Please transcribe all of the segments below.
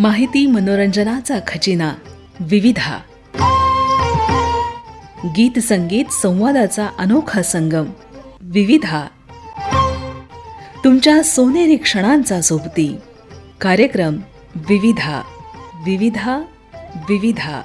माहिती मनोरंजनाचा खजिना. विविधा. गीत संगीत संवादाचा अनोखा संगम. विविधा. तुमच्या सोनेरी क्षणांचा सोबती. कार्यक्रम. विविधा. विविधा. विविधा.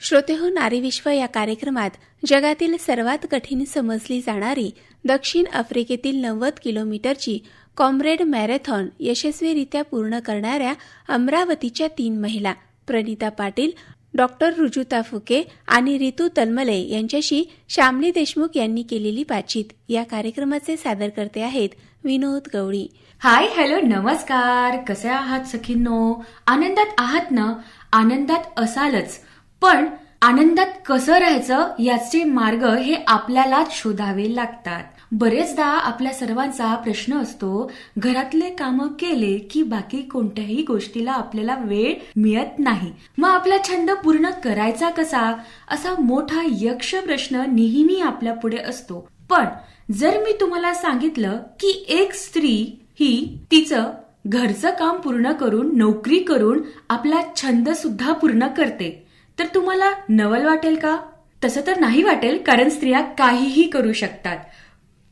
श्रोतेहो नारी विश्व या कार्यक्रमात जगातील सर्वात कठीण समजली जाणारी दक्षिण आफ्रिकेतील नव्वद किलोमीटरची कॉम्रेड मॅरेथॉन यशस्वीरित्या पूर्ण करणाऱ्या अमरावतीच्या तीन महिला प्रणिता पाटील डॉक्टर रुजुता फुके आणि रितू तलमले यांच्याशी श्यामली देशमुख यांनी केलेली बातचीत. या कार्यक्रमाचे सादरकर्ते आहेत विनोद गवळी. हाय हॅलो नमस्कार. कसे आहात सखींनो? आनंदात आहात ना? आनंदात असालच. पण आनंदात कसं राहायचं याचे मार्ग हे आपल्यालाच शोधावे लागतात. बरेचदा आपल्या सर्वांचा प्रश्न असतो घरातले कामं केले की बाकी कोणत्याही गोष्टीला आपल्याला वेळ मिळत नाही. मग आपला छंद पूर्ण करायचा कसा? असा मोठा यक्ष प्रश्न नेहमी आपल्या पुढे असतो. पण जर मी तुम्हाला सांगितलं की एक स्त्री ही तिचं घरचं काम पूर्ण करून नोकरी करून आपला छंद सुद्धा पूर्ण करते तर तुम्हाला नवल वाटेल का? तसं तर नाही वाटेल कारण स्त्रिया काहीही करू शकतात.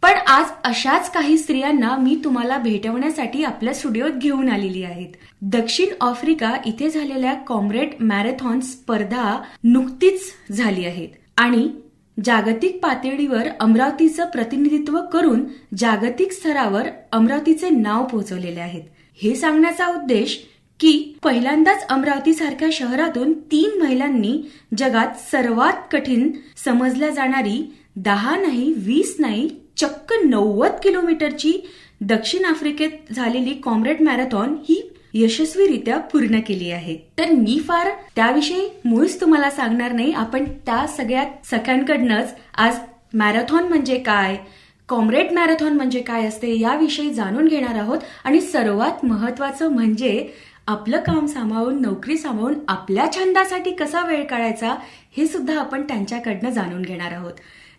पण आज अशाच काही स्त्रियांना मी तुम्हाला भेटवण्यासाठी आपल्या स्टुडिओत घेऊन आलेली आहेत. दक्षिण आफ्रिका इथे झालेल्या कॉम्रेड मॅरेथॉन स्पर्धा नुकतीच झाली आहेत. आणि जागतिक पातळीवर अमरावतीचं प्रतिनिधित्व करून जागतिक स्तरावर अमरावतीचे नाव पोहोचवलेले आहेत. हे सांगण्याचा उद्देश की पहिल्यांदाच अमरावती सारख्या शहरातून तीन महिलांनी जगात सर्वात कठीण समजल्या जाणारी दहा नाही वीस नाही चक्क नव्वद किलोमीटरची दक्षिण आफ्रिकेत झालेली कॉम्रेड मॅरेथॉन ही यशस्वीरित्या पूर्ण केली आहे. तर मी फार त्याविषयी मुळीच तुम्हाला सांगणार नाही. आपण त्या सगळ्या सगळ्यांकडनंच आज मॅरेथॉन म्हणजे काय कॉम्रेड मॅरेथॉन म्हणजे काय असते याविषयी जाणून घेणार आहोत. आणि सर्वात महत्वाचं म्हणजे आपलं काम सांभाळून नोकरी सांभाळून आपल्या छंदासाठी कसा वेळ काढायचा हे सुद्धा आपण त्यांच्याकडनं जाणून घेणार आहोत.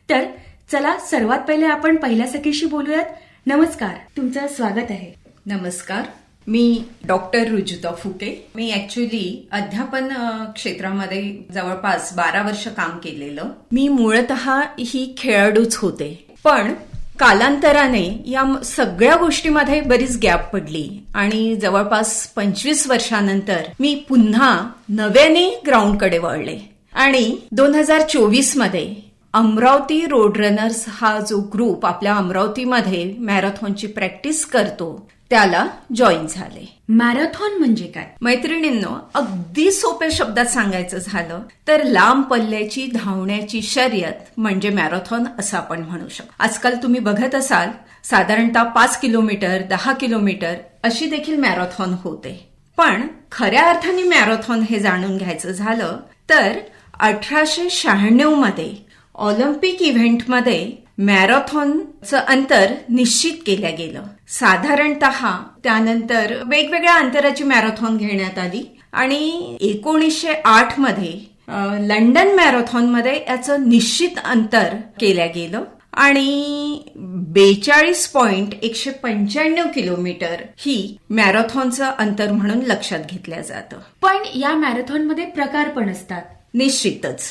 तर चला सर्वात पहिले आपण पहिल्या सखीशी बोलूयात. नमस्कार तुमचं स्वागत आहे. नमस्कार मी डॉक्टर रुजुता फुके. मी ऍक्च्युली अध्यापन क्षेत्रामध्ये जवळपास बारा वर्ष काम केलेलं. मी मूळत ही खेळाडूच होते. पण कालांतराने या सगळ्या गोष्टीमध्ये बरीच गॅप पडली. आणि जवळपास पंचवीस वर्षानंतर मी पुन्हा नव्याने ग्राउंडकडे वळले. आणि दोन हजार चोवीसमध्ये अमरावती रोड रनर्स हा जो ग्रुप आपल्या अमरावतीमध्ये मॅरेथॉनची प्रॅक्टिस करतो त्याला जॉईन झाले. मॅरेथॉन म्हणजे काय? मैत्रिणींनो अगदी सोप्या शब्दात सांगायचं झालं तर लांब पल्ल्याची धावण्याची शर्यत म्हणजे मॅरेथॉन असं आपण म्हणू शकतो. आजकाल तुम्ही बघत असाल साधारणतः पाच किलोमीटर दहा किलोमीटर अशी देखील मॅरेथॉन होते. पण खऱ्या अर्थाने मॅरेथॉन हे जाणून घ्यायचं झालं तर अठराशे शहाण्णवमध्ये ऑलिम्पिक इव्हेंटमध्ये मॅरेथॉनचं अंतर निश्चित केलं गेलं. साधारणत त्यानंतर वेगवेगळ्या अंतराची मॅरेथॉन घेण्यात आली आणि एकोणीसशे आठमध्ये लंडन मॅरेथॉनमध्ये याचं निश्चित अंतर केलं गेलं. आणि बेचाळीस पॉइंट एकशे पंच्याण्णव किलोमीटर ही मॅरेथॉनचं अंतर म्हणून लक्षात घेतलं जातं. पण या मॅरेथॉनमध्ये प्रकार पण असतात. निश्चितच.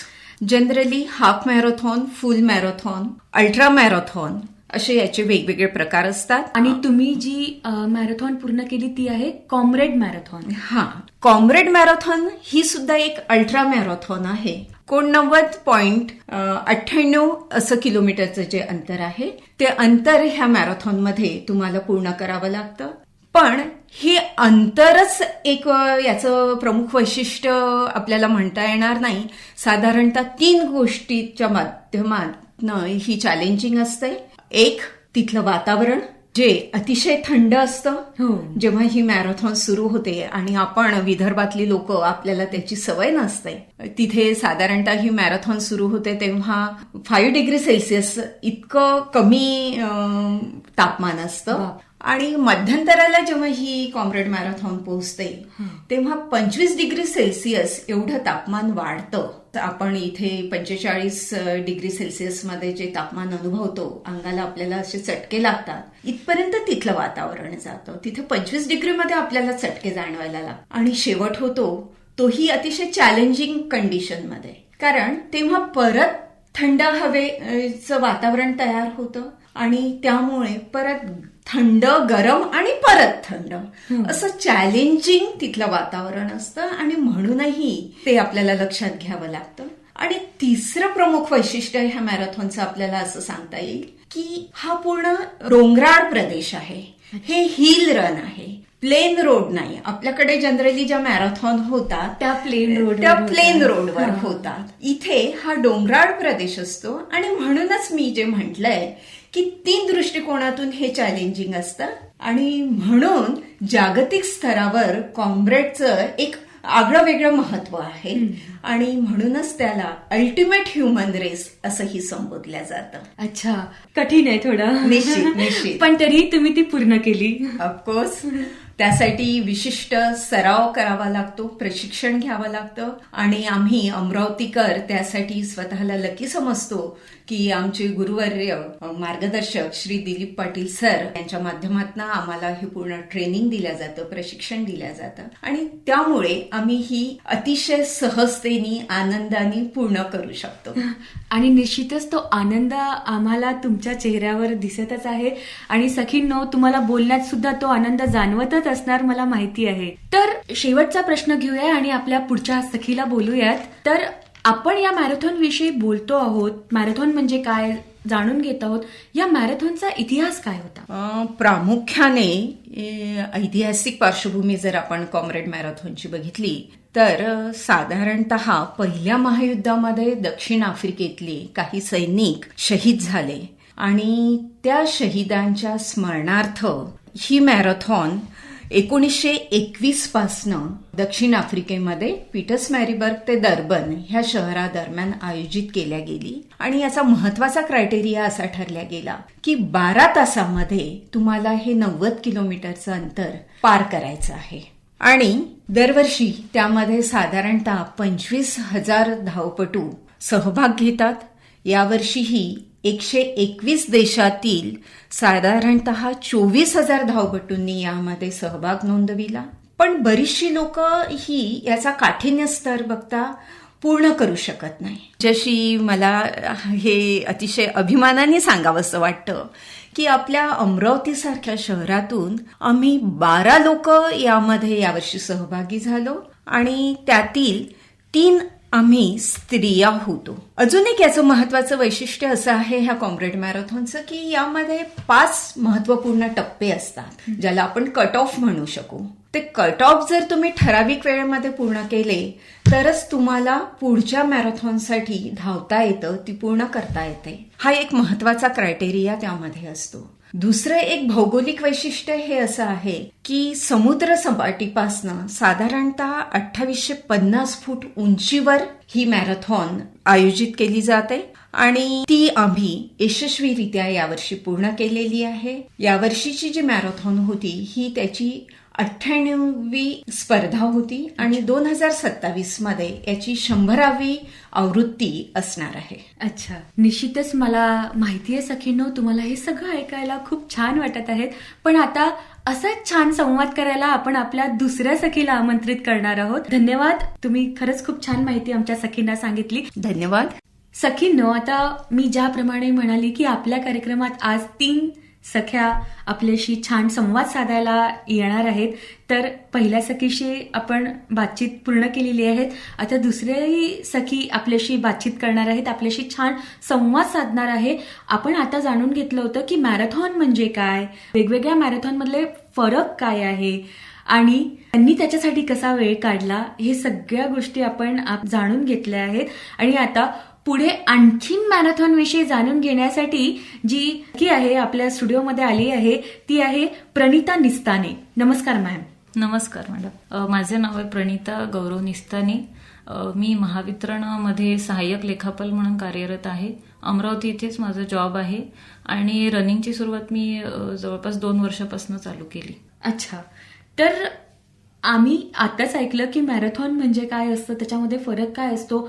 Generally half marathon full marathon ultra marathon असे याचे वेगवेगळे प्रकार असतात. आणि तुम्ही जी मॅरेथॉन पूर्ण केली ती आहे कॉम्रेड मॅरेथॉन हा. कॉम्रेड मॅरेथॉन ही सुद्धा एक अल्ट्रा मॅरेथॉन आहे. एकोणनव्वद पॉइंट अठ्ठ्याण्णव असं किलोमीटरचं जे अंतर आहे ते अंतर ह्या मॅरेथॉनमध्ये तुम्हाला पूर्ण करावं लागतं. पण हे अंतरच एक याचं प्रमुख वैशिष्ट्य आपल्याला म्हणता येणार नाही. साधारणतः तीन गोष्टीच्या माध्यमातनं ही चॅलेंजिंग असते. एक तिथलं वातावरण जे अतिशय थंड असतं. हो. जेव्हा ही मॅरेथॉन सुरू होते आणि आपण विदर्भातली लोक आपल्याला त्याची सवय नसते. तिथे साधारणतः ही मॅरेथॉन सुरू होते तेव्हा फाईव्ह डिग्री सेल्सिअस इतकं कमी तापमान असतं. आणि मध्यंतराला जेव्हा ही कॉम्रेड मॅरेथॉन पोहोचते तेव्हा पंचवीस डिग्री सेल्सिअस एवढं तापमान वाढतं. तर आपण इथे पंचेचाळीस डिग्री सेल्सिअसमध्ये जे तापमान अनुभवतो अंगाला आपल्याला असे चटके लागतात. इथपर्यंत तिथलं वातावरण जातं. तिथे पंचवीस डिग्रीमध्ये आपल्याला चटके जाणवायला लागतात. आणि शेवट होतो तोही अतिशय चॅलेंजिंग कंडिशनमध्ये कारण तेव्हा परत थंड हवेचं वातावरण तयार होतं आणि त्यामुळे परत थंड गरम आणि परत थंड. असं चॅलेंजिंग तिथलं वातावरण असतं आणि म्हणूनही ते आपल्याला लक्षात घ्यावं लागतं. आणि तिसरं प्रमुख वैशिष्ट्य ह्या मॅरेथॉनचं आपल्याला असं सांगता येईल की हा पूर्ण डोंगराळ प्रदेश आहे. हे हिल रन आहे. प्लेन रोड नाही. आपल्याकडे जनरली ज्या मॅरेथॉन होतात त्या road वर त्या. प्लेन रोडवर होतात. इथे हा डोंगराळ प्रदेश असतो आणि म्हणूनच मी जे म्हटलंय की तीन दृष्टिकोनातून हे चॅलेंजिंग असतं. आणि म्हणून जागतिक स्तरावर कॉम्रेडचं एक आगळं वेगळं महत्त्व आहे. आणि म्हणूनच त्याला अल्टिमेट ह्युमन रेस असंही संबोधल्या जातं. अच्छा कठीण आहे थोडं. निश्चित, निश्चित. पण तरी तुम्ही ती पूर्ण केली. ऑफकोर्स त्यासाठी विशिष्ट सराव करावा लागतो प्रशिक्षण घ्यावं लागतं. आणि आम्ही अमरावतीकर त्यासाठी स्वतःला लकी समजतो. की आमचे गुरुवर्य मार्गदर्शक श्री दिलीप पाटील सर यांच्या माध्यमातून आम्हाला हे पूर्ण ट्रेनिंग दिलं जातं प्रशिक्षण दिलं जातं. आणि त्यामुळे आम्ही ही अतिशय सहजतेने आनंदाने पूर्ण करू शकतो. आणि निश्चितच तो आनंद आम्हाला तुमच्या चेहऱ्यावर दिसतच आहे. आणि सखींनो तुम्हाला बोलण्यात सुद्धा तो आनंद जाणवतच असणार मला माहिती आहे. तर शेवटचा प्रश्न घेऊया आणि आपल्या पुढच्या सखीला बोलूयात. तर आपण या मॅरेथॉन विषयी बोलतो आहोत. मॅरेथॉन म्हणजे काय? जाणून घेत आहोत. या मॅरेथॉनचा इतिहास काय होता? प्रामुख्याने ऐतिहासिक पार्श्वभूमी जर आपण कॉम्रेड मॅरेथॉनची बघितली तर साधारणत साधारणतः पहिल्या महायुद्धामध्ये दक्षिण आफ्रिकेतले काही सैनिक शहीद झाले. आणि त्या शहीदांच्या स्मरणार्थ ही मॅरेथॉन एकोणीसशे एकवीस पासनं दक्षिण आफ्रिकेमध्ये पीटर्स मॅरीबर्ग ते दर्बन ह्या शहरादरम्यान आयोजित केल्या गेली. आणि याचा महत्त्वाचा क्रायटेरिया असा ठरला गेला की बारा तासामध्ये तुम्हाला हे नव्वद किलोमीटरचं अंतर पार करायचं आहे. आणि दरवर्षी त्यामध्ये साधारणतः पंचवीस हजार धावपटू सहभाग घेतात. यावर्षीही एकशे एकवीस देशातील साधारणतः चोवीस हजार धावपटूंनी यामध्ये सहभाग नोंदविला. पण बरीचशी लोक ही याचा काठिण्य स्तर बघता पूर्ण करू शकत नाही. जशी मला हे अतिशय अभिमानाने सांगावंसं वाटतं की आपल्या अमरावतीसारख्या शहरातून आम्ही बारा लोक यामध्ये यावर्षी सहभागी झालो आणि त्यातील तीन आम्ही स्त्रिया होतो. अजून एक याचं महत्वाचं वैशिष्ट्य असं आहे ह्या कॉम्रेड मॅरेथॉनचं की यामध्ये पाच महत्त्वपूर्ण टप्पे असतात ज्याला आपण कट ऑफ म्हणू शकू. ते कट ऑफ जर तुम्ही ठराविक वेळेमध्ये पूर्ण केले तरच तुम्हाला पुढच्या मॅरेथॉनसाठी धावता येतं ती पूर्ण करता येते. हा एक महत्त्वाचा क्रायटेरिया त्यामध्ये असतो. दुसरं एक भौगोलिक वैशिष्ट्य हे असं आहे की समुद्र सपाटीपासनं साधारणतः अठ्ठावीसशे पन्नास फूट उंचीवर ही मॅरेथॉन आयोजित केली जाते. आणि ती आम्ही यशस्वीरित्या यावर्षी पूर्ण केलेली आहे. यावर्षीची जी मॅरेथॉन होती ही त्याची अठ्ठ्याण्णवी स्पर्धा होती आणि दोन हजार सत्तावीसमध्ये याची शंभरावी आवृत्ती असणार आहे. अच्छा. निश्चितच मला माहिती आहे सखीनो तुम्हाला हे सगळं ऐकायला खूप छान वाटत आहेत. पण आता असाच छान संवाद करायला आपण आपल्या दुसऱ्या सखीला आमंत्रित करणार आहोत. धन्यवाद. तुम्ही खरंच खूप छान माहिती आमच्या सखींना सांगितली. धन्यवाद. सखींनो आता मी ज्याप्रमाणे म्हणाली की आपल्या कार्यक्रमात आज तीन सख्या आपल्याशी छान संवाद साधायला येणार आहेत. तर पहिल्या सखीशी आपण बातचीत पूर्ण केलेली आहेत. आता दुसऱ्याही सखी आपल्याशी बातचीत करणार आहेत. आपल्याशी छान संवाद साधणार आहे. आपण आता जाणून घेतलं होतं की मॅरेथॉन म्हणजे काय? वेगवेगळ्या मॅरेथॉनमधले फरक काय आहे? आणि त्यांनी त्याच्यासाठी कसा वेळ काढला? हे सगळ्या गोष्टी आपण जाणून घेतल्या आहेत. आणि आता पुढे आणखीन मॅरेथॉन विषयी जाणून घेण्यासाठी जी की आहे आपल्या स्टुडिओमध्ये आली आहे ती आहे प्रणिता निस्ताने. नमस्कार मॅम. नमस्कार मॅडम. माझे नाव आहे प्रणिता गौरव निस्तानी. मी महावितरणमध्ये सहाय्यक लेखापाल म्हणून कार्यरत आहे. अमरावती इथेच माझा जॉब आहे. आणि रनिंगची सुरुवात मी जवळपास दोन वर्षापासून चालू केली. अच्छा. तर आम्ही आताच ऐकलं की मॅरेथॉन म्हणजे काय असतं? त्याच्यामध्ये फरक काय असतो?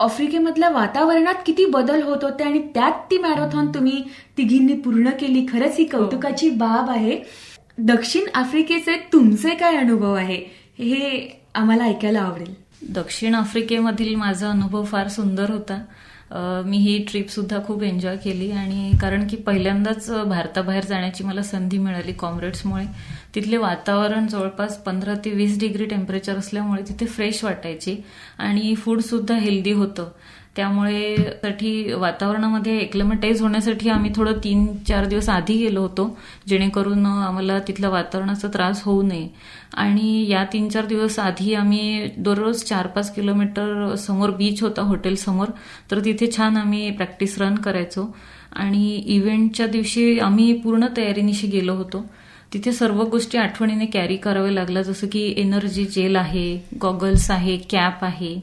आफ्रिकेमधल्या वातावरणात किती बदल होत होते आणि त्यात ती मॅरेथॉन तुम्ही तिघींनी पूर्ण केली खरंच ही कौतुकाची बाब आहे. दक्षिण आफ्रिकेचे तुमचे काय अनुभव आहे हे आम्हाला ऐकायला आवडेल. दक्षिण आफ्रिकेमधील माझा अनुभव फार सुंदर होता. मी ही ट्रीपसुद्धा खूप एन्जॉय केली आणि कारण की पहिल्यांदाच भारताबाहेर जाण्याची मला संधी मिळाली कॉम्रेड्समुळे तिथले वातावरण जवळपास पंधरा ते वीस डिग्री टेम्परेचर असल्यामुळे तिथे फ्रेश वाटायची आणि फूडसुद्धा हेल्दी होतं. त्यामुळे साठी वातावरणामध्ये एक्लमेटाईज होण्यासाठी आम्ही थोडं तीन चार दिवस आधी गेलो होतो जेणेकरून आम्हाला तिथल्या वातावरणाचा त्रास होऊ नये. आणि या तीन चार दिवस आधी आम्ही दररोज चार पाच किलोमीटर समोर बीच होता हॉटेलसमोर तर तिथे छान आम्ही प्रॅक्टिस रन करायचो. आणि इव्हेंटच्या दिवशी आम्ही पूर्ण तयारीनिशी गेलो होतो. तिथे सर्व गोष्टी आठवणीने कॅरी कराव्या लागल्या. जसं की एनर्जी जेल आहे गॉगल्स आहे कॅप आहे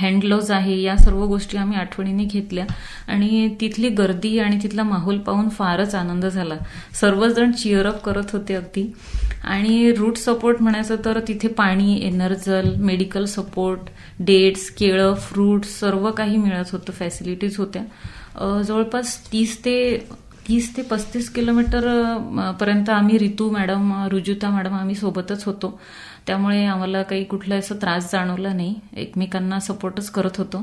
हँड ग्लोव्ज आहे या सर्व गोष्टी आम्ही आठवणीने घेतल्या. आणि तिथली गर्दी आणि तिथला माहोल पाहून फारच आनंद झाला. सर्वजण चिअरअप करत होते अगदी. आणि रूट सपोर्ट म्हणायचं तर तिथे पाणी एनर्जल मेडिकल सपोर्ट डेट्स केळं फ्रूट सर्व काही मिळत होतं फॅसिलिटीज होत्या. जवळपास तीस ते तीस ते पस्तीस किलोमीटर पर्यंत आम्ही रितू मॅडम रुजुता मॅडम आम्ही सोबतच होतो. त्यामुळे आम्हाला काही कुठला असा त्रास जाणवला नाही. एकमेकांना सपोर्टच करत होतो.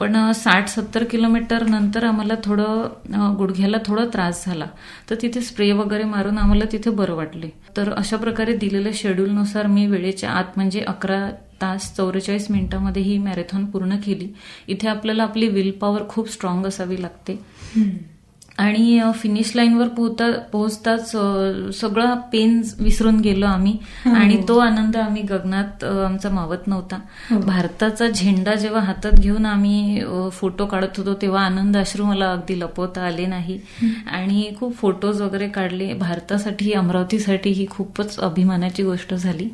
पण साठ सत्तर किलोमीटर नंतर आम्हाला थोडं गुडघ्याला थोडा त्रास झाला. तर तिथे स्प्रे वगैरे मारून आम्हाला तिथे बरं वाटले. तर अशा प्रकारे दिलेल्या शेड्यूलनुसार मी वेळेच्या आत म्हणजे अकरा तास चौवेचाळीस मिनिटांमध्ये ही मॅरेथॉन पूर्ण केली. इथे आपल्याला आपली विल पॉवर खूप स्ट्रॉंग असावी लागते. आणि फिनिश लाईनवर पोहता पोहोचताच सगळा पेन विसरून गेलो आम्ही. आणि तो आनंद आम्ही गगनात आमचा मावत नव्हता. भारताचा झेंडा जेव्हा हातात घेऊन आम्ही फोटो काढत होतो तेव्हा आनंद अश्रू मला अगदी लपवता आले नाही. आणि खूप फोटोज वगैरे काढले. भारतासाठी अमरावतीसाठी ही खूपच अभिमानाची गोष्ट झाली.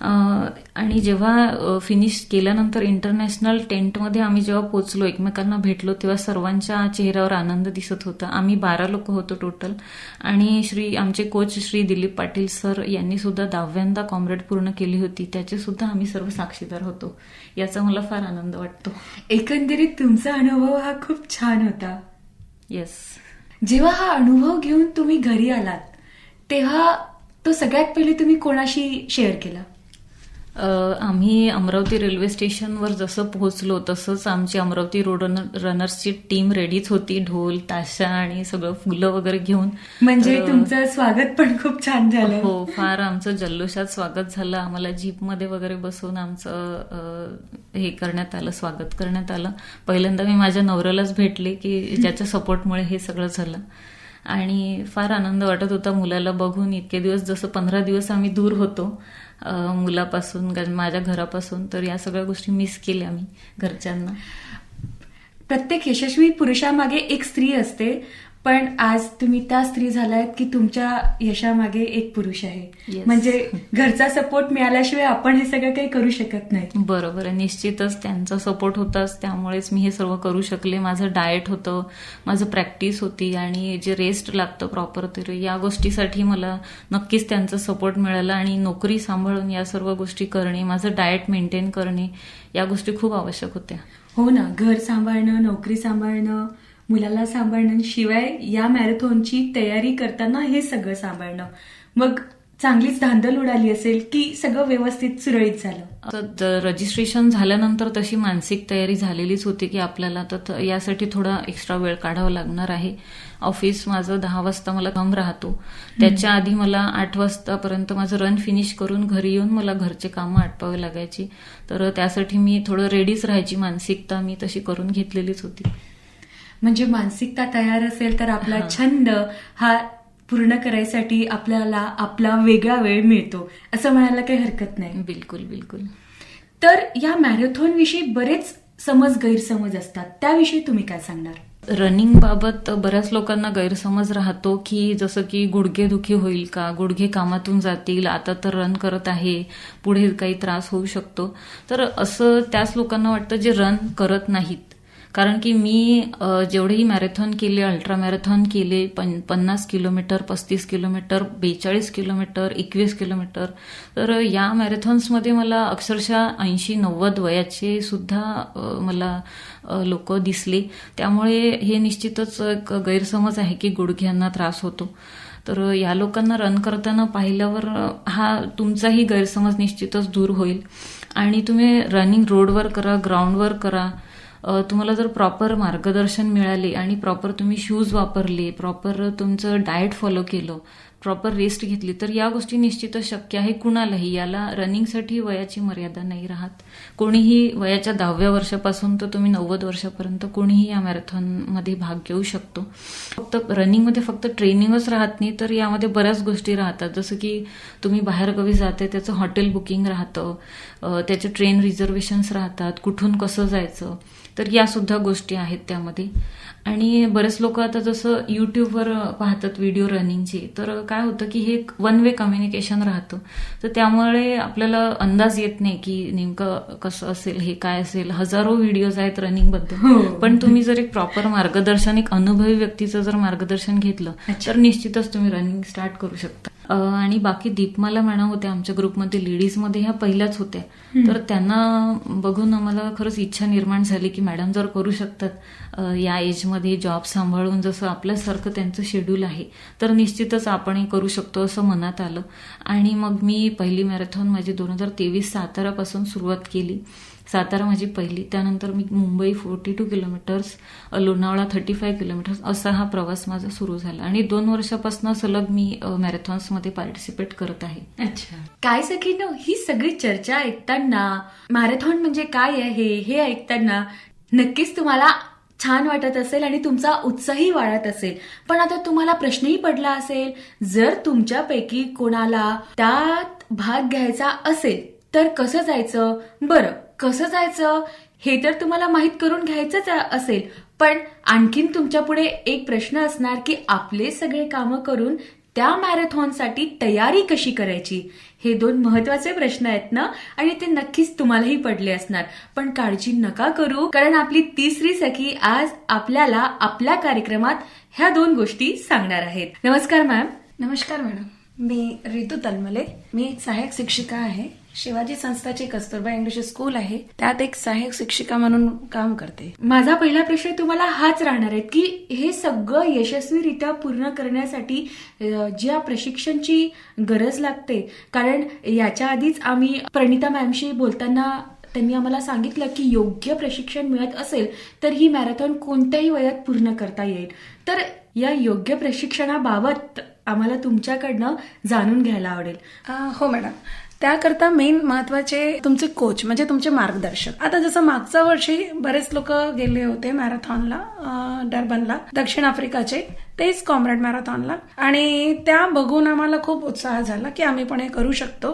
आणि जेव्हा फिनिश केल्यानंतर इंटरनॅशनल टेंटमध्ये आम्ही जेव्हा पोचलो एकमेकांना भेटलो तेव्हा सर्वांच्या चेहऱ्यावर आनंद दिसत होता. आम्ही बारा लोक होतो टोटल आणि श्री आमचे कोच श्री दिलीप पाटील सर यांनी सुद्धा दहाव्यांदा कॉम्रेड पूर्ण केली होती. त्याचे सुद्धा आम्ही सर्व साक्षीदार होतो. याचा मला फार आनंद वाटतो. एकंदरीत तुमचा अनुभव हा खूप छान होता. येस जेव्हा हा अनुभव घेऊन तुम्ही घरी आलात तेव्हा तो सगळ्यात पहिले तुम्ही कोणाशी शेअर केला? आम्ही अमरावती रेल्वे स्टेशनवर जसं पोहोचलो तसंच आमची अमरावती रोड रनर- रनर्सची टीम रेडीच होती ढोल ताशा आणि सगळं फुलं वगैरे घेऊन. म्हणजे तुमचं स्वागत पण खूप छान झालं. हो फार आमचं जल्लोषात स्वागत झालं. आम्हाला जीपमध्ये वगैरे बसवून आमचं हे करण्यात आलं स्वागत करण्यात आलं. पहिल्यांदा मी माझ्या नवऱ्यालाच भेटले की ज्याच्या सपोर्टमुळे हे सगळं झालं. आणि फार आनंद वाटत होता मुलाला बघून. इतके दिवस जसं पंधरा दिवस आम्ही दूर होतो मुलापासून माझ्या घरापासून तर या सगळ्या गोष्टी मिस केल्या मी घरच्यांना. प्रत्येक यशस्वी पुरुषामागे एक स्त्री असते. पण आज तुम्ही त्या स्त्री झालायत की तुमच्या यशामागे एक पुरुष आहे. Yes. म्हणजे घरचा सपोर्ट मिळाल्याशिवाय आपण हे सगळं काही करू शकत नाही बरोबर आहे. निश्चितच त्यांचा सपोर्ट होताच. त्यामुळेच मी हे सर्व करू शकले. माझं डाएट होतं माझं प्रॅक्टिस होती आणि जे रेस्ट लागतं प्रॉपर तर या गोष्टीसाठी मला नक्कीच त्यांचा सपोर्ट मिळाला आणि नोकरी सांभाळून या सर्व गोष्टी करणे माझं डाएट मेंटेन करणे या गोष्टी खूप आवश्यक होत्या. हो ना. घर सांभाळणं नोकरी सांभाळणं मुलाला सांभाळणं शिवाय या मॅरेथॉनची तयारी करताना हे सगळं सांभाळणं. मग चांगलीच धांदल उडाली असेल की सगळं व्यवस्थित सुरळीत झालं? ज- रजिस्ट्रेशन झाल्यानंतर तशी मानसिक तयारी झालेलीच होती की आपल्याला तर यासाठी थोडा एक्स्ट्रा वेळ काढावा लागणार आहे. ऑफिस माझं दहा वाजता मला काम राहतो. त्याच्या आधी मला आठ वाजतापर्यंत माझं रन फिनिश करून घरी येऊन मला घरचे कामं आटपावे लागायची. तर त्यासाठी मी थोडं रेडीच राहायची मानसिकता मी तशी करून घेतलेलीच होती. म्हणजे मानसिकता तयार असेल तर आपला. छंद हा पूर्ण करायसाठी आपल्याला आपला वेगळा वेळ मिळतो. असं म्हणायला काही हरकत नाही. बिलकुल बिलकुल. तर या मॅरेथॉन विषयी बरेच समज गैरसमज असतात. त्याविषयी तुम्ही काय सांगणार? रनिंग बाबत बऱ्याच लोकांना गैरसमज राहतो की जसं की गुडघेदुखी होईल का गुडघे कामातून जातील आता तर रन करत आहे पुढे काही त्रास होऊ शकतो. तर असं त्याच लोकांना वाटतं जे रन करत नाहीत. कारण की मी जेवढेही मॅरेथॉन केले अल्ट्रा मॅरेथॉन केले पन पन्नास किलोमीटर पस्तीस किलोमीटर बेचाळीस किलोमीटर एकवीस किलोमीटर तर या मॅरेथॉन्समध्ये मला अक्षरशः ऐंशी नव्वद वयाचे सुद्धा मला लोक दिसले. त्यामुळे हे निश्चितच एक गैरसमज आहे की गुडघ्यांना त्रास होतो. तर या लोकांना रन करताना पाहिल्यावर हा तुमचाही गैरसमज निश्चितच दूर होईल. आणि तुम्ही रनिंग रोडवर करा ग्राउंडवर करा तुम्हाला जर प्रॉपर मार्गदर्शन मिळाले आणि प्रॉपर तुम्ही शूज वापरले प्रॉपर तुमचं डाएट फॉलो केलं प्रॉपर रेस्ट घेतली तर या गोष्टी निश्चितच शक्य आहे कुणालाही. याला रनिंगसाठी वयाची मर्यादा नाही राहत. कोणीही वयाच्या दहाव्या वर्षापासून तर तुम्ही नव्वद वर्षापर्यंत कोणीही या मॅरेथॉनमध्ये भाग घेऊ शकतो. फक्त रनिंगमध्ये फक्त ट्रेनिंगच राहत नाही तर यामध्ये बऱ्याच गोष्टी राहतात. जसं की तुम्ही बाहेर कवी जाते त्याचं हॉटेल बुकिंग राहतं त्याचे ट्रेन रिझर्वेशन्स राहतात कुठून कसं जायचं तर या सुद्धा गोष्टी आहेत त्यामध्ये. आणि बरेच लोक आता जसं युट्यूबवर पाहतात व्हिडिओ रनिंगची तर काय होतं की हे वन वे कम्युनिकेशन राहतं. तर त्यामुळे आपल्याला अंदाज येत नाही की नेमकं कसं असेल हे काय असेल. हजारो व्हिडिओज आहेत रनिंगबद्दल पण तुम्ही जर एक प्रॉपर मार्गदर्शन एक अनुभवी व्यक्तीचं जर मार्गदर्शन घेतलं तर निश्चितच तुम्ही रनिंग स्टार्ट करू शकता. आणि बाकी दीपमाला मॅडम होत्या आमच्या ग्रुपमध्ये लेडीजमध्ये ह्या पहिल्याच होत्या. तर त्यांना बघून आम्हाला खरंच इच्छा निर्माण झाली की मॅडम जर करू शकतात या एजमध्ये जॉब सांभाळून जसं आपल्यासारखं त्यांचं शेड्यूल आहे तर निश्चितच आपणही करू शकतो असं मनात आलं. आणि मग मी पहिली मॅरेथॉन माझी दोन हजार तेवीस सातारापासून सुरुवात केली. सातारा माझी पहिली. त्यानंतर मी Mumbai forty two kilometres Lonavala thirty five kilometres असा हा प्रवास माझा सुरू झाला. आणि दोन वर्षापासून सलग मी मॅरेथॉन्समध्ये पार्टिसिपेट करत आहे. अच्छा. काय सखीनो ही सगळी चर्चा ऐकताना मॅरेथॉन म्हणजे काय आहे हे ऐकताना नक्कीच तुम्हाला छान वाटत असेल आणि तुमचा उत्साही वाढत असेल. पण आता तुम्हाला प्रश्नही पडला असेल जर तुमच्यापैकी कोणाला त्यात भाग घ्यायचा असेल तर कसं जायचं? बरं. कसं जायचं? हे तर तुम्हाला माहीत करून घ्यायचंच असेल. पण आणखीन तुमच्यापुढे एक प्रश्न असणार की आपले सगळे कामं करून त्या मॅरेथॉनसाठी तयारी कशी करायची? हे दोन महत्त्वाचे प्रश्न आहेत ना? आणि ते नक्कीच तुम्हालाही पडले असणार. पण काळजी नका करू कारण आपली तिसरी सखी आज आपल्याला आपल्या कार्यक्रमात ह्या दोन गोष्टी सांगणार आहेत. नमस्कार मॅम. नमस्कार मॅडम. मी रितू तलमले. मी एक सहाय्यक शिक्षिका आहे. शिवाजी संस्थाची कस्तुरबा इंग्लिश स्कूल आहे. त्यात एक सहाय्यक शिक्षिका म्हणून काम करते. माझा पहिला प्रश्न तुम्हाला हाच राहणार आहे की हे सगळं यशस्वीरित्या पूर्ण करण्यासाठी ज्या प्रशिक्षणची गरज लागते कारण याच्या आधीच आम्ही प्रणिता मॅमशी बोलताना त्यांनी आम्हाला सांगितलं की योग्य प्रशिक्षण मिळत असेल तर ही मॅरेथॉन कोणत्याही वयात पूर्ण करता येईल. तर या योग्य प्रशिक्षणाबाबत आम्हाला तुमच्याकडनं जाणून घ्यायला आवडेल. हो मॅडम. त्याकरता मेन महत्त्वाचे तुमचे कोच म्हणजे तुमचे मार्गदर्शक. आता जसं मागच्या वर्षी बरेच लोक गेले होते मॅरेथॉनला डर्बनला दक्षिण आफ्रिकाचे तेच कॉम्रेड मॅरेथॉनला आणि त्या बघून आम्हाला खूप उत्साह झाला की आम्ही पण हे करू शकतो.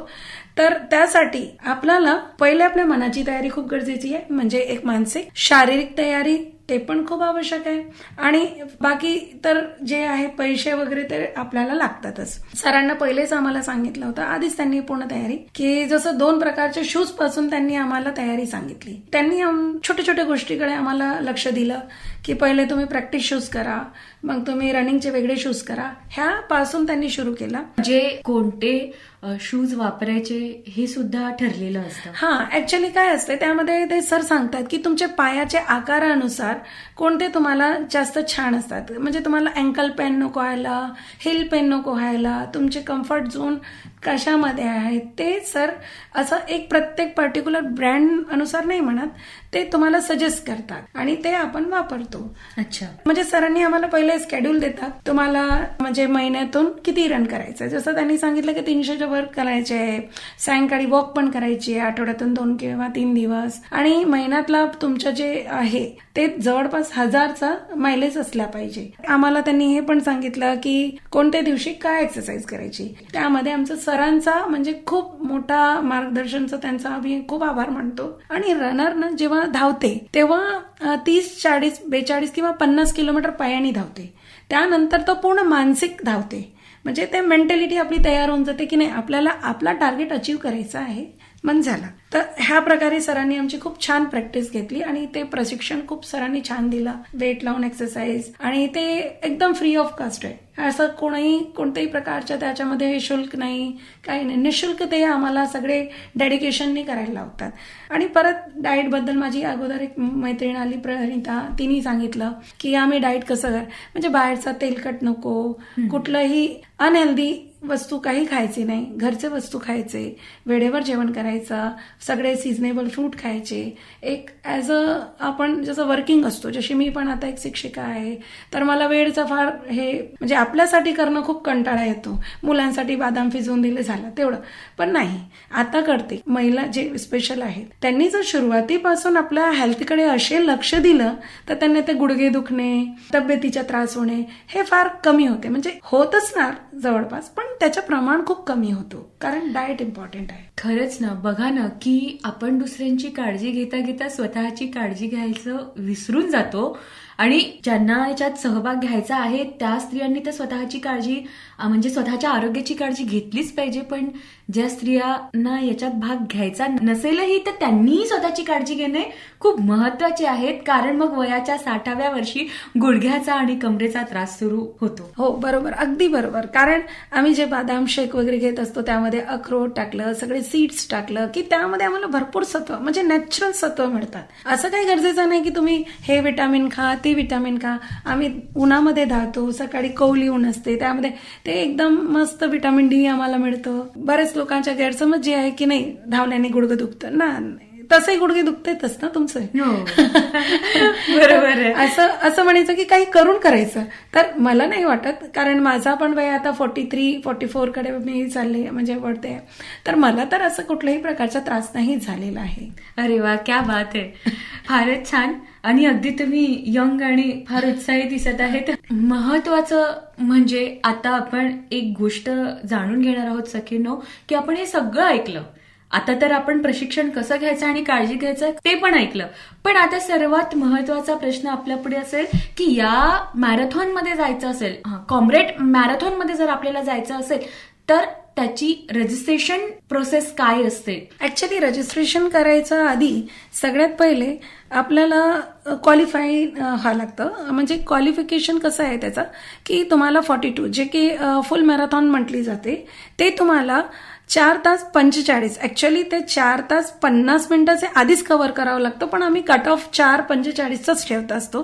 तर त्यासाठी आपल्याला पहिले आपल्या मनाची तयारी खूप गरजेची आहे म्हणजे एक मानसिक शारीरिक तयारी ते पण खूप आवश्यक आहे. आणि बाकी तर जे आहे पैसे वगैरे ते आपल्याला लागतातच. सरांना पहिलेच आम्हाला सांगितलं होतं. आधीच त्यांनी पूर्ण तयारी की जसं दोन प्रकारचे शूजपासून त्यांनी आम्हाला तयारी सांगितली. त्यांनी छोट्या छोट्या गोष्टीकडे आम्हाला लक्ष दिलं की पहिले तुम्ही प्रॅक्टिस शूज करा मग तुम्ही रनिंगचे वेगळे शूज करा. ह्या पासून त्यांनी सुरू केला. जे कोणते शूज वापरायचे हे सुद्धा ठरलेलं असतं. हा ऍक्च्युली काय असते त्यामध्ये ते सर सांगतात की तुमच्या पायाच्या आकारानुसार कोणते तुम्हाला जास्त छान असतात. म्हणजे तुम्हाला अँकल पेन नको व्हायला हिल पेन नको व्हायला तुमचे कम्फर्ट झोन कशामध्ये आहे ते सर असं एक प्रत्येक पर्टिक्युलर ब्रँड अनुसार नाही म्हणत. ते तुम्हाला सजेस्ट करतात आणि ते आपण वापरतो. अच्छा. म्हणजे सरांनी आम्हाला पहिले स्केड्यूल देतात. तुम्हाला म्हणजे महिन्यातून किती रन करायचं जसं त्यांनी सांगितलं की तीनशेच्या वर करायचे आहे. सायंकाळी वॉक पण करायची आठवड्यातून दोन किंवा तीन दिवस. आणि महिन्यातला तुमचं जे आहे ते जवळपास हजारचा मायलेज असला पाहिजे. आम्हाला त्यांनी हे पण सांगितलं की कोणत्या दिवशी काय एक्सरसाइज करायची? त्यामध्ये आमचं सरांचा म्हणजे खूप मोठा मार्गदर्शनचा त्यांचा आम्ही खूप आभार मानतो. आणि रनरनं जेव्हा धावते तेव्हा तीस चाळीस बेचाळीस किंवा पन्नास किलोमीटर पायाने धावते. त्यानंतर तो पूर्ण मानसिक धावते. म्हणजे ते मेंटॅलिटी आपली तयार होऊन जाते की नाही आपल्याला आपला टार्गेट अचीव करायचा आहे मन झाला. तर ह्या प्रकारे सरांनी आमची खूप छान प्रॅक्टिस घेतली आणि ते प्रशिक्षण खूप सरांनी छान दिलं. वेट लावून एक्सरसाइज आणि ते एकदम फ्री ऑफ कॉस्ट आहे. असं कोणाही कोणत्याही प्रकारच्या त्याच्यामध्ये शुल्क नाही काही नाही. निशुल्क ते आम्हाला सगळे डेडिकेशननी करायला लावतात. आणि परत डाएटबद्दल माझी अगोदर एक मैत्रीण आली प्रणिता. तिने सांगितलं की आम्ही डाएट कसं कर म्हणजे बाहेरचा तेलकट नको. कुठलंही अनहेल्दी वस्तू काही खायची नाही. घरचे वस्तू खायचे वेळेवर जेवण करायचं सगळे सिजनेबल फ्रूट खायचे. एक ॲज अ आपण जसं वर्किंग असतो जशी मी पण आता एक शिक्षिका आहे तर मला वेळचा फार हे म्हणजे आपल्यासाठी करणं खूप कंटाळा येतो. मुलांसाठी बादाम फिजवून दिले झालं तेवढं. पण नाही आता करते. महिला जे स्पेशल आहेत त्यांनी जर सुरुवातीपासून आपल्या हेल्थकडे असे लक्ष दिलं तर त्यांना ते गुडघे दुखणे तब्येतीचा त्रास होणे हे फार कमी होते. म्हणजे होत असणार जवळपास पण त्याचं प्रमाण खूप कमी होतो कारण डाएट इम्पॉर्टंट आहे. खरंच ना बघा ना की आपण दुसऱ्यांची काळजी घेता घेता स्वतःची काळजी घ्यायचं विसरून जातो आणि ज्यांना याच्यात सहभाग घ्यायचा आहे त्या स्त्रियांनी तर स्वतःची काळजी म्हणजे स्वतःच्या आरोग्याची काळजी घेतलीच पाहिजे पण ज्या स्त्रियांना याच्यात भाग घ्यायचा नसेलही तर त्यांनीही स्वतःची काळजी घेणे खूप महत्त्वाचे आहेत. कारण मग वयाच्या साठाव्या वर्षी गुडघ्याचा आणि कमरेचा त्रास सुरू होतो. हो बरोबर. अगदी बरोबर. कारण आम्ही जे बदाम शेक वगैरे घेत असतो त्यामध्ये अक्रोड टाकलं सगळे सीड्स टाकलं की त्यामध्ये आम्हाला भरपूर सत्व म्हणजे नॅचरल सत्व मिळतात. असं काही गरजेचं नाही की तुम्ही हे विटामिन खात ते विटामिन खा. आम्ही उन्हामध्ये धावतो सकाळी कौली ऊन असते त्यामध्ये ते एकदम मस्त विटामिन डी आम्हाला मिळतं. बऱ्याच लोकांच्या गैरसमज जे आहे की नाही धावल्याने गुडघं दुखतं ना. तसंही गुडघे दुखतेच ना तुमचं? बरोबर आहे. असं असं म्हणायचं की काही करून करायचं. तर मला नाही वाटत कारण माझा पण वय आता फोर्टी थ्री फोर्टी फोरकडे मी चालले म्हणजे वळते. तर मला तर असं कुठल्याही प्रकारचा त्रास नाही झालेला आहे. अरे वा क्या बात आहे. फारच छान. आणि अगदी तुम्ही यंग आणि फार उत्साही दिसत आहेत. महत्वाचं म्हणजे आता आपण एक गोष्ट जाणून घेणार आहोत सखीनो की आपण हे सगळं ऐकलं. आता तर आपण प्रशिक्षण कसं घ्यायचं आणि काळजी घ्यायचं ते पण ऐकलं. पण आता सर्वात महत्त्वाचा प्रश्न आपल्या पुढे असेल की या मॅरेथॉनमध्ये जायचं असेल कॉम्रेड मॅरेथॉनमध्ये जर आपल्याला जायचं असेल तर त्याची रजिस्ट्रेशन प्रोसेस काय असते? ऍक्च्युली रजिस्ट्रेशन करायच्या आधी सगळ्यात पहिले आपल्याला क्वालिफाय हा लागतं. म्हणजे क्वालिफिकेशन कसं आहे त्याचं? की तुम्हाला फॉर्टी टू जे की फुल मॅरेथॉन म्हटली जाते ते तुम्हाला चार तास पंचेचाळीस. ऍक्च्युली ते चार तास पन्नास मिनिटाचे आधीच कव्हर करावं लागतं पण आम्ही कट ऑफ चार पंचेचाळीसचाच ठेवत असतो.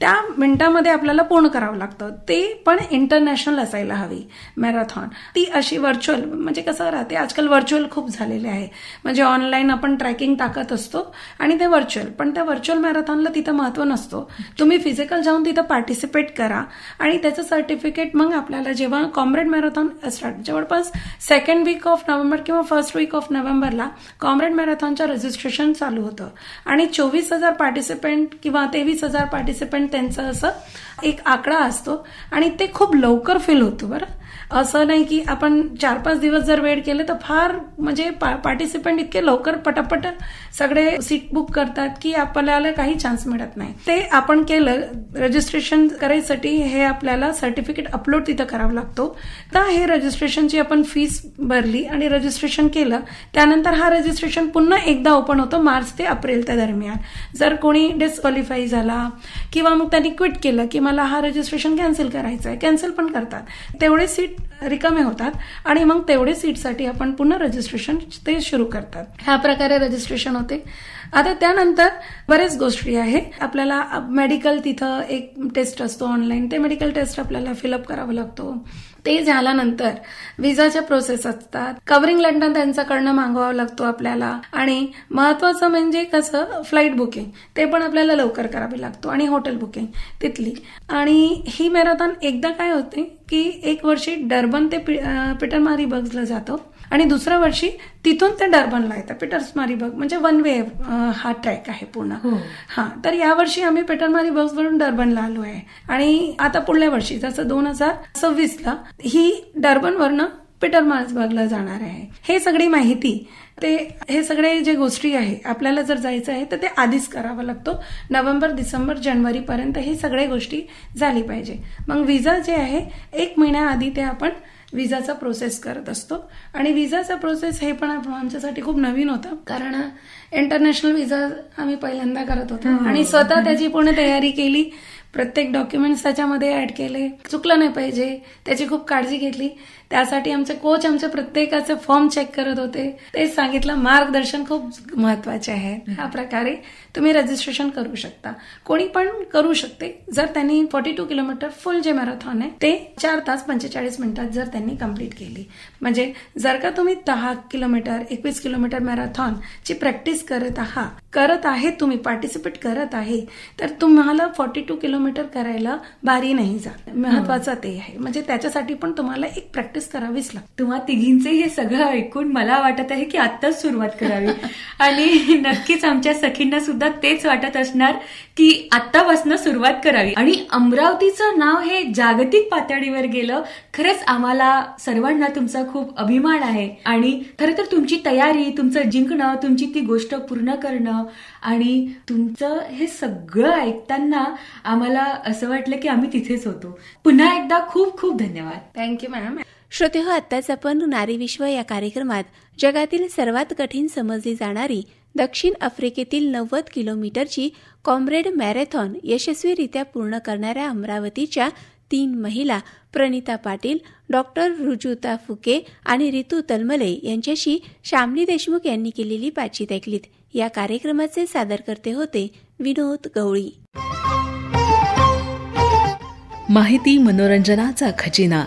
त्या मिनिटामध्ये आपल्याला पूर्ण करावं लागतं. ते पण इंटरनॅशनल असायला हवी. मॅरेथॉन ती अशी व्हर्च्युअल म्हणजे कसं राहते आजकाल व्हर्च्युअल खूप झालेले आहे. म्हणजे ऑनलाईन आपण ट्रॅकिंग टाकत असतो आणि ते व्हर्च्युअल पण त्या व्हर्च्युअल मॅरेथॉनला तिथं महत्त्व नसतो. तुम्ही फिजिकल जाऊन तिथं पार्टिसिपेट करा आणि त्याचं सर्टिफिकेट मग आपल्याला जेव्हा कॉम्रेड मॅरेथॉन स्टार्ट जवळपास सेकंड वीक ऑफ नोव्हेंबर किंवा फर्स्ट वीक ऑफ नोव्हेंबरला कॉम्रेड मॅरेथॉनच्या रजिस्ट्रेशन चालू होतं. आणि चोवीस हजार पार्टिसिपेंट किंवा तेवीस हजार पार्टिसिपेंट त्यांचं असं एक आकडा असतो. आणि ते खूप लवकर फिल होतं बरं. असं नाही की आपण चार पाच दिवस जर वेळ केले तर फार म्हणजे पार्टिसिपंट इतके लवकर पटापट सगळे सीट बुक करतात की आपल्याला काही चान्स मिळत नाही. ते आपण केलं रजिस्ट्रेशन करायसाठी हे आपल्याला सर्टिफिकेट अपलोड तिथं करावं लागतो. तर हे रजिस्ट्रेशनची आपण फीस भरली आणि रजिस्ट्रेशन केलं त्यानंतर हा रजिस्ट्रेशन पुन्हा एकदा ओपन होतो मार्च ते एप्रिलच्या दरम्यान. जर कोणी डिस्क्वालिफाय झाला किंवा मग त्यांनी क्विट केलं की मला हा रजिस्ट्रेशन कॅन्सल करायचं आहे कॅन्सल पण करतात. तेवढे सीट रिकामे होतात आणि मग तेवढे सीटसाठी आपण पुन्हा रजिस्ट्रेशन ते सुरू करतात. ह्या प्रकारे रजिस्ट्रेशन होते. आता त्यानंतर बरेच गोष्टी आहे. आपल्याला मेडिकल तिथं एक टेस्ट असतो ऑनलाईन ते मेडिकल टेस्ट आपल्याला फिलअप करावा लागतो. ते झाल्यानंतर विजाच्या प्रोसेस असतात. कव्हरिंग लेटर त्यांच्याकडनं मागवावं लागतो आपल्याला. आणि महत्वाचं म्हणजे कसं फ्लाईट बुकिंग ते पण आपल्याला लवकर करावी लागतो आणि हॉटेल बुकिंग तिथली. आणि ही मॅरेथॉन एकदा काय होते की एक वर्षी डर्बन ते पिटरमारी बग्सला जातो. आणि दुसऱ्या वर्षी तिथून ते डर्बनला येतं. पिटर्समारी बग म्हणजे वन वे हा ट्रॅक आहे पूर्ण. हा. तर यावर्षी आम्ही पिटरमारी बग्स वरून डर्बनला आलो आहे. आणि आता पुढल्या वर्षी जसं दोन हजार सव्वीसला ही डर्बनवरनं पीटर मार्सबर्गला जाणार आहे. हे सगळी माहिती ते हे सगळे जे गोष्टी आहे आपल्याला जर जायचं आहे तर ते आधीच करावं लागतो. नोव्हेंबर डिसेंबर जानेवारीपर्यंत हे सगळे गोष्टी झाली पाहिजे. मग विजा जे आहे एक महिन्याआधी ते आपण विजाचा प्रोसेस करत असतो. आणि विजाचा प्रोसेस हे पण आमच्यासाठी खूप नवीन होतं. कारण इंटरनॅशनल विजा आम्ही पहिल्यांदा करत होतो. आणि स्वतः त्याची पूर्ण तयारी केली. प्रत्येक डॉक्युमेंट्स त्याच्यामध्ये ऍड केले. चुकलं नाही पाहिजे. त्याची खूप काळजी घेतली. त्यासाठी आमचे कोच आमचे प्रत्येकाचे फॉर्म चेक करत होते. तेच सांगितलं मार्गदर्शन खूप महत्त्वाचे आहे. ह्या प्रकारे तुम्ही रजिस्ट्रेशन करू शकता. कोणी पण करू शकते. जर त्यांनी फॉर्टी टू किलोमीटर फुल जे मॅरेथॉन आहे ते चार तास पंचेचाळीस मिनिटात जर त्यांनी कंप्लीट केली. म्हणजे जर का तुम्ही दहा किलोमीटर एकवीस किलोमीटर मॅरेथॉन ची प्रॅक्टिस करत आहात करत आहे तुम्ही पार्टिसिपेट करत आहे तर तुम्हाला फॉर्टी टू किलोमीटर करायला बारी नाही जात. महत्वाचं ते आहे. म्हणजे त्याच्यासाठी पण तुम्हाला एक प्रॅक्टिस करावीच लागते. तुम्हा तिघींचे हे सगळं ऐकून मला वाटत आहे की आत्ताच सुरुवात करावी. आणि नक्कीच आमच्या सखींना सुद्धा तेच वाटत असणार की आत्तापासून सुरुवात करावी. आणि अमरावतीचं नाव हे जागतिक पातळीवर गेलं खरंच आम्हाला सर्वांना तुमचा खूप अभिमान आहे. आणि खरं तर तुमची तयारी तुमचं जिंकणं तुमची ती गोष्ट पूर्ण करणं आणि तुमचं हे सगळं ऐकताना आम्हाला असं वाटलं की आम्ही तिथेच होतो. पुन्हा एकदा खूप खूप धन्यवाद. थँक्यू मॅम श्रोते हो आत्ताच आपण नारी विश्व या कार्यक्रमात जगातील सर्वात कठीण समजली जाणारी दक्षिण आफ्रिकेतील नव्वद किलोमीटरची कॉम्रेड मॅरेथॉन यशस्वीरित्या पूर्ण करणाऱ्या अमरावतीच्या तीन महिला प्रणिता पाटील डॉक्टर रुजुता फुके आणि रितू तलमले यांच्याशी श्यामली देशमुख यांनी केलेली बातचीत ऐकलीत. या कार्यक्रमाचे सादरकर्ते होते विनोद गवळी. माहिती मनोरंजनाचा खजिना.